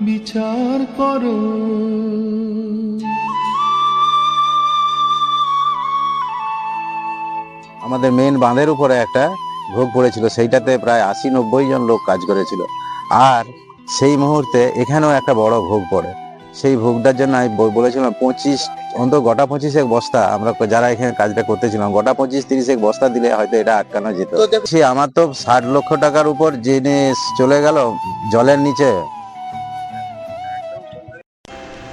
বিচার আমাদের মেন বাঁধের উপরে একটা ভোগ পড়েছিল, সেইটাতে প্রায় আশি নব্বই জন লোক কাজ করেছিল। আর সেই মুহূর্তে এখানেও একটা বড় ভোগ পড়ে। সেই ভোগটার জন্য আমি বলেছিলাম পঁচিশ অন্তত গোটা পঁচিশ এক বস্তা আমরা যারা এখানে কাজটা করতেছিলাম গোটা পঁচিশ তিরিশ এক বস্তা দিলে হয়তো এটা আটকানো যেত। সে আমার তো ষাট লক্ষ টাকার উপর জিনিস চলে গেল জলের নিচে।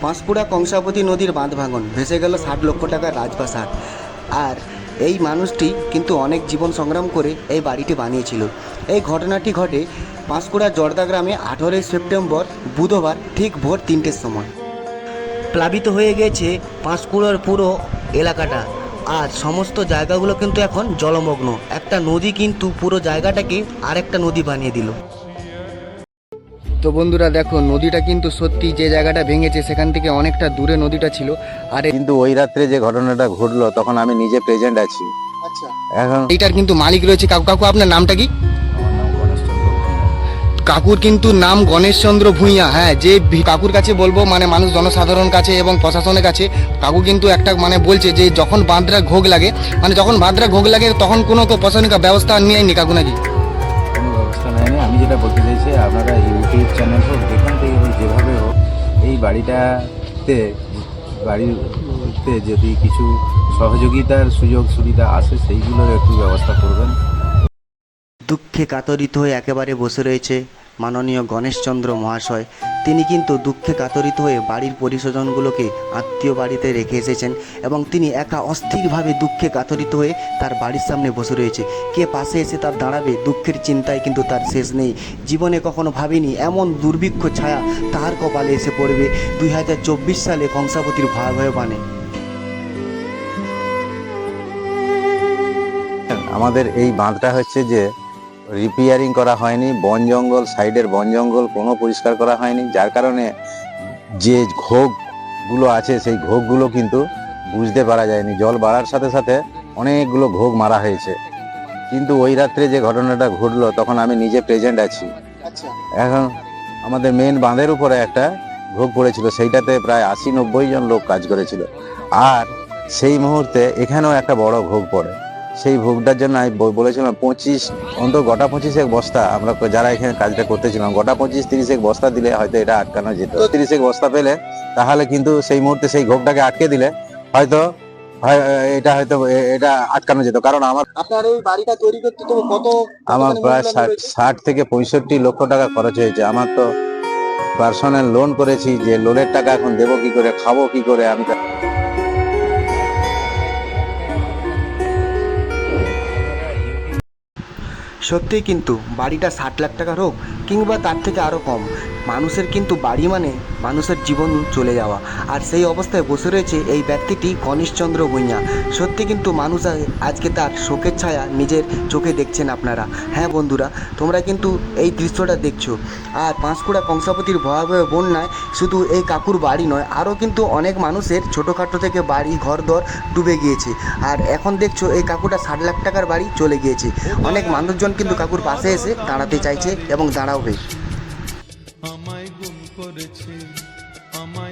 পাঁশকুড়া কংসাবতী নদীর বাঁধ ভাঙন ভেসে গেল ষাট লক্ষ টাকার রাজপ্রাসাদ। আর এই মানুষটি কিন্তু অনেক জীবন সংগ্রাম করে এই বাড়িটি বানিয়েছিল। এই ঘটনাটি ঘটে পাঁশকুড়া জর্দা গ্রামে আঠেরোই সেপ্টেম্বর বুধবার ঠিক ভোর তিনটের সময়। প্লাবিত হয়ে গেছে পাঁশকুড়ার পুরো এলাকাটা। আর সমস্ত জায়গাগুলো কিন্তু এখন জলমগ্ন। একটা নদী কিন্তু পুরো জায়গাটাকে আরেকটা নদী বানিয়ে দিল। তো বন্ধুরা দেখো নদীটা কিন্তু সত্যি যে জায়গাটা ভেঙেছে সেখান থেকে অনেকটা দূরে নদীটা ছিল। আর কিন্তু ওই রাত্রে যে ঘটনাটা ঘটলো তখন আমি নিজে প্রেজেন্ট আছি। আচ্ছা। এখন এইটার কিন্তু মালিক রয়েছে কাকু। কাকু আপনার নামটা কি? কাকুর কিন্তু নাম গণেশচন্দ্র ভূঁইয়া হ্যাঁ যে কাকুর কাছে বলব মানে মানুষ জনসাধারণ কাছে এবং প্রশাসনের কাছে, কাকু কিন্তু একটা মানে বলছে যে যখন বাঁধরা ঘোগ লাগে মানে যখন বাঁধরা ঘোগ লাগে, তখন কোনো তো প্রশাসনিক ব্যবস্থা নেয়নি কাকু নাকি? কোনো ব্যবস্থা আমি যেটা বলতে চাইছি, আপনারা ইউটিউব চ্যানেল হোক, যেখান থেকে হোক, যেভাবে হোক, এই বাড়িটাতে, বাড়িতে যদি কিছু সহযোগিতার সুযোগ সুবিধা আসে, সেইগুলোর একটু ব্যবস্থা করবেন। দুঃখে কাতরিত হয়ে একেবারে বসে রয়েছে মাননীয় গণেশচন্দ্র মহাশয়। তিনি কিন্তু দুঃখে কাতরিত হয়ে বাড়ির পরিস্বজনগুলোকে আত্মীয় বাড়িতে রেখে এসেছেন এবং তিনি একা অস্থিরভাবে দুঃখে কাতরিত হয়ে তার বাড়ির সামনে বসে রয়েছে। কে পাশে এসে তার দাঁড়াবে দুঃখের চিন্তায় কিন্তু তার শেষ নেই। জীবনে কখনো ভাবিনি এমন দুর্ভিক্ষ ছায়া তার কপালে এসে পড়বে দুই হাজার চব্বিশ সালে কংসাবতীর ভয়াবহ বানে আমাদের এই বাঁধটা হচ্ছে যে রিপেয়ারিং করা হয়নি বন জঙ্গল সাইডের বন জঙ্গল কোনো পরিষ্কার করা হয়নি যার কারণে যে ঘোগগুলো আছে সেই ঘোগগুলো কিন্তু বুঝতে পারা যায়নি। জল বাড়ার সাথে সাথে অনেকগুলো ঘোগ মারা হয়েছে। কিন্তু ওই রাত্রে যে ঘটনাটা ঘটলো তখন আমি নিজে প্রেজেন্ট আছি। আচ্ছা। এখন আমাদের মেন বাঁধের উপরে একটা ভোগ পড়েছিল সেইটাতে প্রায় আশি নব্বই জন লোক কাজ করেছিল। আর সেই মুহূর্তে এখানেও একটা বড় ভোগ পড়ে। সেই ভোগটার জন্য আমি বলেছিলাম পঁচিশ অন্তত গোটা পঁচিশ এক বস্তা আমরা যারা এখানে কাজটা করতেছিলাম গোটা পঁচিশ তিরিশ এক বস্তা দিলে হয়তো এটা আটকানো যেত। তিরিশ এক বস্তা পেলে তাহলে কিন্তু সেই মুহূর্তে সেই ভোগটাকে আটকে দিলে হয়তো হয়- এটা হয়তো এটা আটকানো যেত। কারণ আমার আপনার এই বাড়িটা তৈরি করতে তো কত আমার প্রায় ষাট ষাট থেকে পঁয়ষট্টি লক্ষ টাকা খরচ হয়েছে। আমার তো পার্সোনাল লোন করেছি যে লোনের টাকা এখন দেবো কি করে খাব কি করে আমি সত্যিই কিন্তু বাড়িটা ষাট লাখ টাকার হোক কিংবা তার থেকে আরও কম। মানুষের কিন্তু বাড়ি মানে মানুষের জীবন চলে যাওয়া। আর সেই অবস্থায় বসে রয়েছে এই ব্যক্তিটি গণেশচন্দ্র ভূঁইয়া। সত্যি কিন্তু মানুষ আজ- আজকে তার শোকের ছায়া নিজের চোখে দেখছেন আপনারা। হ্যাঁ বন্ধুরা, তোমরা কিন্তু এই দৃশ্যটা দেখছ। আর পাঁশকুড়া কংসাপতির ভয়াবহ বন্যায় শুধু এই কাকুর বাড়ি নয়, আরও কিন্তু অনেক মানুষের ছোটোখাটো থেকে বাড়ি, ঘরদর ডুবে গিয়েছে। আর এখন দেখছ এই কাকুটা ষাট লাখ টাকার বাড়ি চলে গিয়েছে। অনেক মানুষজন কিন্তু কাকুর পাশে এসে দাঁড়াতে চাইছে এবং দাঁড়াবে। করেছে আমায়